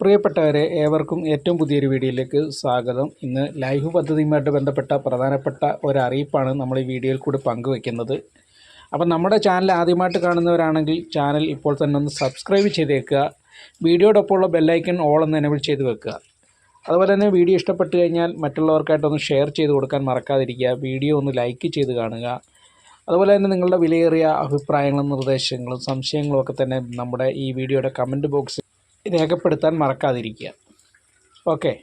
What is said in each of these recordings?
പ്രിയപ്പെട്ടവരെ ഏവർക്കും ഏറ്റവും പുതിയൊരു വീഡിയോയിലേക്ക് സ്വാഗതം. ഇന്ന് ലൈഫ് പദ്ധതിയുമായിട്ട് ബന്ധപ്പെട്ട പ്രധാനപ്പെട്ട ഒരു നമ്മൾ ഈ വീഡിയോയിൽ കൂടി പങ്കുവെക്കുന്നത്. അപ്പം നമ്മുടെ ചാനൽ ആദ്യമായിട്ട് കാണുന്നവരാണെങ്കിൽ ചാനൽ ഇപ്പോൾ തന്നെ ഒന്ന് സബ്സ്ക്രൈബ് ചെയ്തേക്കുക. വീഡിയോടൊപ്പമുള്ള ബെല്ലൈക്കൺ ഓൾ എന്ന് എനേബിൾ ചെയ്ത് വെക്കുക. അതുപോലെ തന്നെ വീഡിയോ ഇഷ്ടപ്പെട്ട് കഴിഞ്ഞാൽ മറ്റുള്ളവർക്കായിട്ടൊന്ന് ഷെയർ ചെയ്ത് കൊടുക്കാൻ മറക്കാതിരിക്കുക. വീഡിയോ ഒന്ന് ലൈക്ക് ചെയ്ത് കാണുക. അതുപോലെ തന്നെ നിങ്ങളുടെ വിലയേറിയ അഭിപ്രായങ്ങളും നിർദ്ദേശങ്ങളും സംശയങ്ങളും ഒക്കെ തന്നെ നമ്മുടെ ഈ വീഡിയോയുടെ കമന്റ് ബോക്സിൽ രേഖപ്പെടുത്താൻ മറക്കാതിരിക്കുക. ഓക്കെ.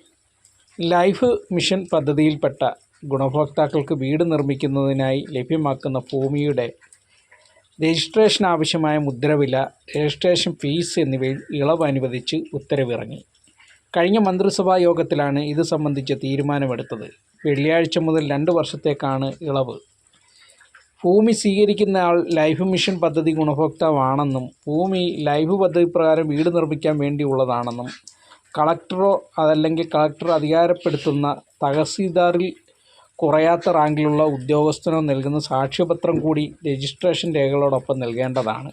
ലൈഫ് മിഷൻ പദ്ധതിയിൽപ്പെട്ട ഗുണഭോക്താക്കൾക്ക് വീട് നിർമ്മിക്കുന്നതിനായി ലഭ്യമാക്കുന്ന ഭൂമിയുടെ രജിസ്ട്രേഷൻ ആവശ്യമായ മുദ്രവില രജിസ്ട്രേഷൻ ഫീസ് എന്നിവയിൽ ഇളവ് അനുവദിച്ച് ഉത്തരവിറങ്ങി. കഴിഞ്ഞ മന്ത്രിസഭാ യോഗത്തിലാണ് ഇത് സംബന്ധിച്ച തീരുമാനമെടുത്തത്. വെള്ളിയാഴ്ച മുതൽ രണ്ട് വർഷത്തേക്കാണ് ഇളവ്. ഭൂമി സ്വീകരിക്കുന്ന ആൾ ലൈഫ് മിഷൻ പദ്ധതി ഗുണഭോക്താവാണെന്നും ഭൂമി ലൈഫ് പദ്ധതി പ്രകാരം വീട് നിർമ്മിക്കാൻ വേണ്ടിയുള്ളതാണെന്നും കളക്ടറോ അതല്ലെങ്കിൽ കളക്ടർ അധികാരപ്പെടുത്തുന്ന തഹസീൽദാറിൽ കുറയാത്ത റാങ്കിലുള്ള ഉദ്യോഗസ്ഥനോ നൽകുന്ന സാക്ഷ്യപത്രം കൂടി രജിസ്ട്രേഷൻ രേഖകളോടൊപ്പം നൽകേണ്ടതാണ്.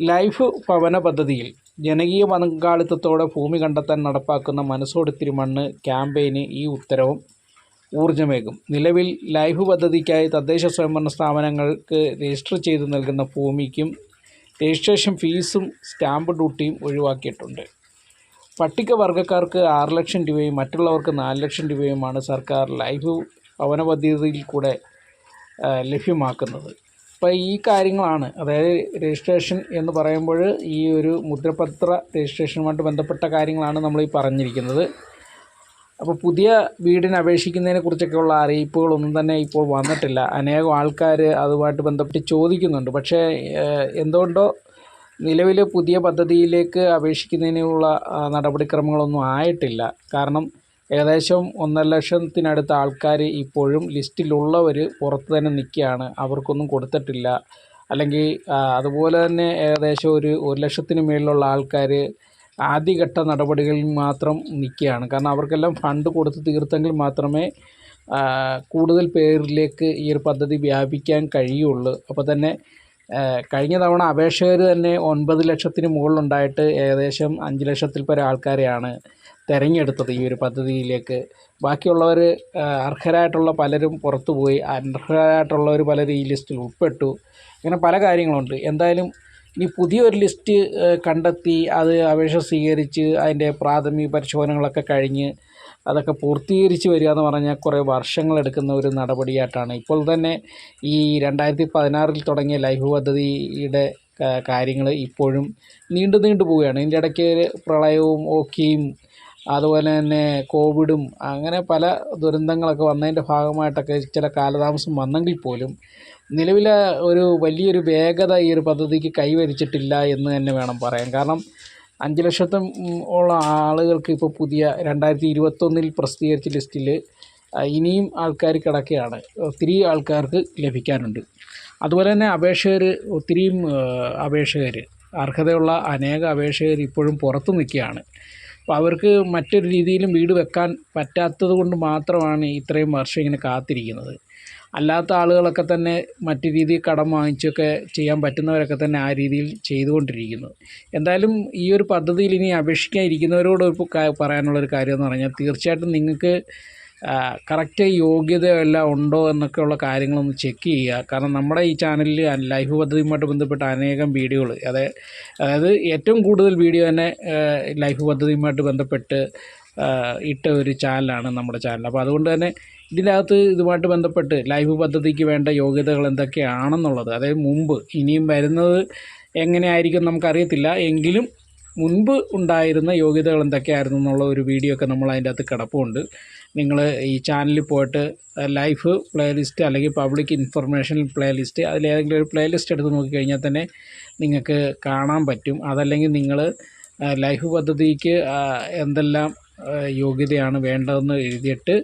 ലൈഫ് ഭവന പദ്ധതിയിൽ ജനകീയ പങ്കാളിത്തത്തോടെ ഭൂമി കണ്ടെത്താൻ നടപ്പാക്കുന്ന മനസ്സോടുത്തിരി മണ്ണ് ക്യാമ്പയിന് ഈ ഉത്തരവും ഊർജമേകും. നിലവിൽ ലൈഫ് പദ്ധതിക്കായി തദ്ദേശ സ്വയംഭരണ സ്ഥാപനങ്ങൾക്ക് രജിസ്റ്റർ ചെയ്ത് നൽകുന്ന ഭൂമിക്കും രജിസ്ട്രേഷൻ ഫീസും സ്റ്റാമ്പ് ഡ്യൂട്ടിയും ഒഴിവാക്കിയിട്ടുണ്ട്. പട്ടികവർഗക്കാർക്ക് ആറ് ലക്ഷം രൂപയും മറ്റുള്ളവർക്ക് നാല് ലക്ഷം രൂപയുമാണ് സർക്കാർ ലൈഫ് ഭവന പദ്ധതിയിൽ കൂടെ ലഭ്യമാക്കുന്നത്. അപ്പോൾ ഈ കാര്യങ്ങളാണ്. അതായത് രജിസ്ട്രേഷൻ എന്ന് പറയുമ്പോൾ ഈ ഒരു മുദ്രപത്ര രജിസ്ട്രേഷനുമായിട്ട് ബന്ധപ്പെട്ട കാര്യങ്ങളാണ് നമ്മൾ ഈ പറഞ്ഞിരിക്കുന്നത്. അപ്പോൾ പുതിയ വീടിന് അപേക്ഷിക്കുന്നതിനെ കുറിച്ചൊക്കെയുള്ള അറിയിപ്പുകളൊന്നും തന്നെ ഇപ്പോൾ വന്നിട്ടില്ല. അനേകം ആൾക്കാർ അതുമായിട്ട് ബന്ധപ്പെട്ട് ചോദിക്കുന്നുണ്ട്. പക്ഷേ എന്തുകൊണ്ടോ നിലവിൽ പുതിയ പദ്ധതിയിലേക്ക് അപേക്ഷിക്കുന്നതിനുള്ള നടപടിക്രമങ്ങളൊന്നും ആയിട്ടില്ല. കാരണം ഏകദേശം ഒന്നര ലക്ഷത്തിനടുത്ത ആൾക്കാർ ഇപ്പോഴും ലിസ്റ്റിലുള്ളവർ പുറത്ത് തന്നെ നിൽക്കുകയാണ്. അവർക്കൊന്നും കൊടുത്തിട്ടില്ല. അല്ലെങ്കിൽ അതുപോലെ തന്നെ ഏകദേശം ഒരു ഒരു ലക്ഷത്തിന് മേളിലുള്ള ആൾക്കാർ ആദ്യഘട്ട നടപടികളിൽ മാത്രം നിൽക്കുകയാണ്. കാരണം അവർക്കെല്ലാം ഫണ്ട് കൊടുത്ത് തീർത്തെങ്കിൽ മാത്രമേ കൂടുതൽ പേരിലേക്ക് ഈ ഒരു പദ്ധതി വ്യാപിക്കാൻ കഴിയുള്ളൂ. അപ്പോൾ തന്നെ കഴിഞ്ഞ തവണ അപേക്ഷകർ തന്നെ ഒൻപത് ലക്ഷത്തിന് മുകളിലുണ്ടായിട്ട് ഏകദേശം അഞ്ച് ലക്ഷത്തിൽ പരം ആൾക്കാരെയാണ് തിരഞ്ഞെടുത്തത് ഈ ഒരു പദ്ധതിയിലേക്ക്. ബാക്കിയുള്ളവർ അർഹരായിട്ടുള്ള പലരും പുറത്തുപോയി. അനർഹരായിട്ടുള്ളവർ പലരും ഈ ലിസ്റ്റിൽ ഉൾപ്പെട്ടു. ഇങ്ങനെ പല കാര്യങ്ങളുണ്ട്. എന്തായാലും ഇനി പുതിയൊരു ലിസ്റ്റ് കണ്ടെത്തി അത് അപേക്ഷ സ്വീകരിച്ച് അതിന്റെ പ്രാഥമിക പരിശോധനകളൊക്കെ കഴിഞ്ഞ് അതൊക്കെ പൂർത്തീകരിച്ച് വരിക എന്ന് പറഞ്ഞാൽ കുറേ വർഷങ്ങളെടുക്കുന്ന ഒരു നടപടിയായിട്ടാണ്. ഇപ്പോൾ തന്നെ ഈ രണ്ടായിരത്തി പതിനാറിൽ തുടങ്ങിയ ലൈഫ് പദ്ധതിയുടെ കാര്യങ്ങൾ ഇപ്പോഴും നീണ്ടു നീണ്ടു പോവുകയാണ്. ഇതിന്റെ ഇടയ്ക്ക് പ്രളയവും ഓക്കിയും അതുപോലെ തന്നെ കോവിഡും അങ്ങനെ പല ദുരന്തങ്ങളൊക്കെ വന്നതിന്റെ ഭാഗമായിട്ടൊക്കെ ചില കാലതാമസം വന്നെങ്കിൽ പോലും നിലവിലെ ഒരു വലിയൊരു വേഗത ഈ ഒരു പദ്ധതിക്ക് കൈവരിച്ചിട്ടില്ല എന്ന് തന്നെ വേണം പറയാൻ. കാരണം അഞ്ച് ലക്ഷത്തും ഉള്ള ആളുകൾക്ക് ഇപ്പോൾ പുതിയ രണ്ടായിരത്തി ഇരുപത്തൊന്നിൽ പ്രസിദ്ധീകരിച്ച ലിസ്റ്റിൽ ഇനിയും ആൾക്കാർ കിടക്കുകയാണ്. ഒത്തിരി ആൾക്കാർക്ക് ലഭിക്കാനുണ്ട്. അതുപോലെ തന്നെ അപേക്ഷകർ ഒത്തിരിയും അപേക്ഷകർ അർഹതയുള്ള അനേക അപേക്ഷകർ ഇപ്പോഴും പുറത്തു നിൽക്കുകയാണ്. അപ്പോൾ അവർക്ക് മറ്റൊരു രീതിയിലും വീട് വെക്കാൻ പറ്റാത്തത് കൊണ്ട് മാത്രമാണ് ഇത്രയും വർഷം ഇങ്ങനെ കാത്തിരിക്കുന്നത്. അല്ലാത്ത ആളുകളൊക്കെ തന്നെ മറ്റു രീതിയിൽ കടം വാങ്ങിച്ചൊക്കെ ചെയ്യാൻ പറ്റുന്നവരൊക്കെ തന്നെ ആ രീതിയിൽ ചെയ്തുകൊണ്ടിരിക്കുന്നു. എന്തായാലും ഈ ഒരു പദ്ധതിയിൽ ഇനി അപേക്ഷിക്കാൻ ഇരിക്കുന്നവരോട് പറയാനുള്ളൊരു കാര്യം എന്ന് പറഞ്ഞാൽ തീർച്ചയായിട്ടും നിങ്ങൾക്ക് കറക്റ്റ് യോഗ്യതയെല്ലാം ഉണ്ടോ എന്നൊക്കെയുള്ള കാര്യങ്ങളൊന്ന് ചെക്ക് ചെയ്യുക. കാരണം നമ്മുടെ ഈ ചാനലിൽ ലൈഫ് പദ്ധതിയുമായിട്ട് ബന്ധപ്പെട്ട അനേകം വീഡിയോകൾ അതായത് അതായത് ഏറ്റവും കൂടുതൽ വീഡിയോ തന്നെ ലൈഫ് പദ്ധതിയുമായിട്ട് ബന്ധപ്പെട്ട് ഇട്ട ഒരു ചാനലാണ് നമ്മുടെ ചാനൽ അപ്പോൾ അതുകൊണ്ട് തന്നെ ഇതിനകത്ത് ഇതുമായിട്ട് ബന്ധപ്പെട്ട് ലൈഫ് പദ്ധതിക്ക് വേണ്ട യോഗ്യതകൾ എന്തൊക്കെയാണെന്നുള്ളത്. അതായത് മുമ്പ് ഇനിയും വരുന്നത് എങ്ങനെയായിരിക്കും നമുക്കറിയത്തില്ല. എങ്കിലും മുൻപ് ഉണ്ടായിരുന്ന യോഗ്യതകൾ എന്തൊക്കെയായിരുന്നു എന്നുള്ള ഒരു വീഡിയോ ഒക്കെ നമ്മൾ അതിന്റെ അകത്ത് കിടപ്പുണ്ട്. നിങ്ങൾ ഈ ചാനലിൽ പോയിട്ട് ലൈഫ് പ്ലേലിസ്റ്റ് അല്ലെങ്കിൽ പബ്ലിക് ഇൻഫർമേഷൻ പ്ലേലിസ്റ്റ് അതിലേതെങ്കിലും ഒരു പ്ലേലിസ്റ്റ് എടുത്ത് നോക്കിക്കഴിഞ്ഞാൽ തന്നെ നിങ്ങൾക്ക് കാണാൻ പറ്റും. അതല്ലെങ്കിൽ നിങ്ങൾ ലൈഫ് പദ്ധതിക്ക് എന്തെല്ലാം യോഗ്യതയാണ് വേണ്ടതെന്ന് എഴുതിയിട്ട്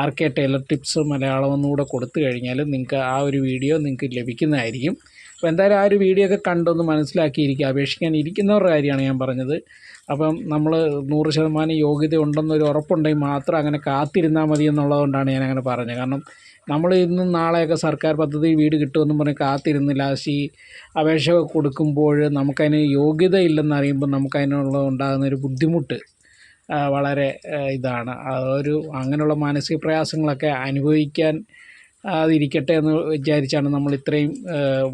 R K tailor tips Malayalam എന്നുകൂടെ കൊടുത്തു കഴിഞ്ഞാൽ നിങ്ങൾക്ക് ആ ഒരു വീഡിയോ നിങ്ങൾക്ക് ലഭിക്കുന്നതായിരിക്കും. അപ്പോൾ എന്തായാലും ആ ഒരു വീഡിയോ ഒക്കെ കണ്ടൊന്ന് മനസ്സിലാക്കിയിരിക്കുക. അപേക്ഷിക്കാൻ ഇരിക്കുന്നവരുടെ കാര്യമാണ് ഞാൻ പറഞ്ഞത്. അപ്പം നമ്മൾ നൂറ് ശതമാനം യോഗ്യത ഉണ്ടെന്നൊരു ഉറപ്പുണ്ടെങ്കിൽ മാത്രം അങ്ങനെ കാത്തിരുന്നാൽ മതി എന്നുള്ളതുകൊണ്ടാണ് ഞാൻ അങ്ങനെ പറഞ്ഞത്. കാരണം നമ്മൾ ഇന്നും നാളെയൊക്കെ സർക്കാർ പദ്ധതി വീട് കിട്ടുമെന്നും പറഞ്ഞ് കാത്തിരുന്ന് ലാസ്റ്റ് ഈ അപേക്ഷ കൊടുക്കുമ്പോൾ നമുക്കതിന് യോഗ്യത ഇല്ലെന്ന് അറിയുമ്പോൾ നമുക്കതിനുള്ള ഉണ്ടാകുന്ന ഒരു ബുദ്ധിമുട്ട് വളരെ ഇതാണ്. ഒരു അങ്ങനെയുള്ള മാനസിക പ്രയാസങ്ങളൊക്കെ അനുഭവിക്കാൻ അതിരിക്കട്ടെ എന്ന് വിചാരിച്ചാണ് നമ്മൾ ഇത്രയും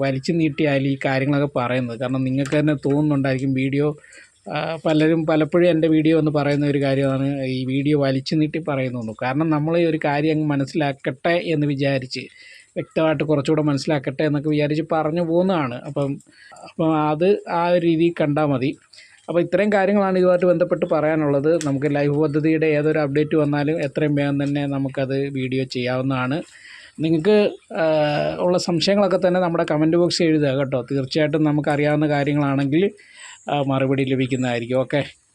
വലിച്ചു നീട്ടിയാൽ ഈ കാര്യങ്ങളൊക്കെ പറയുന്നത്. കാരണം നിങ്ങൾക്ക് തന്നെ തോന്നുന്നുണ്ടായിരിക്കും വീഡിയോ പലരും പലപ്പോഴും എന്റെ വീഡിയോ എന്ന് പറയുന്ന ഒരു കാര്യമാണ് ഈ വീഡിയോ വലിച്ചു നീട്ടി പറയുന്നു കാരണം നമ്മൾ ഈ ഒരു കാര്യം അങ്ങ് മനസ്സിലാക്കട്ടെ എന്ന് വിചാരിച്ച് വ്യക്തമായിട്ട് കുറച്ചുകൂടെ മനസ്സിലാക്കട്ടെ എന്നൊക്കെ വിചാരിച്ച് പറഞ്ഞു പോകുന്നതാണ്. അപ്പം അപ്പം അത് ആ ഒരു രീതിയിൽ കണ്ടാൽ മതി. അപ്പോൾ ഇത്രയും കാര്യങ്ങളാണ് ഇതുമായിട്ട് ബന്ധപ്പെട്ട് പറയാനുള്ളത്. നമുക്ക് ലൈഫ് പദ്ധതിയുടെ ഏതൊരു അപ്ഡേറ്റ് വന്നാലും എത്രയും വേഗം തന്നെ നമുക്കത് വീഡിയോ ചെയ്യാവുന്നതാണ്. നിങ്ങൾക്ക് ഉള്ള സംശയങ്ങളൊക്കെ തന്നെ നമ്മുടെ കമന്റ് ബോക്സിൽ എഴുതുക കേട്ടോ. തീർച്ചയായിട്ടും നമുക്കറിയാവുന്ന കാര്യങ്ങളാണെങ്കിൽ മറുപടി ലഭിക്കുന്നതായിരിക്കും. ഓക്കെ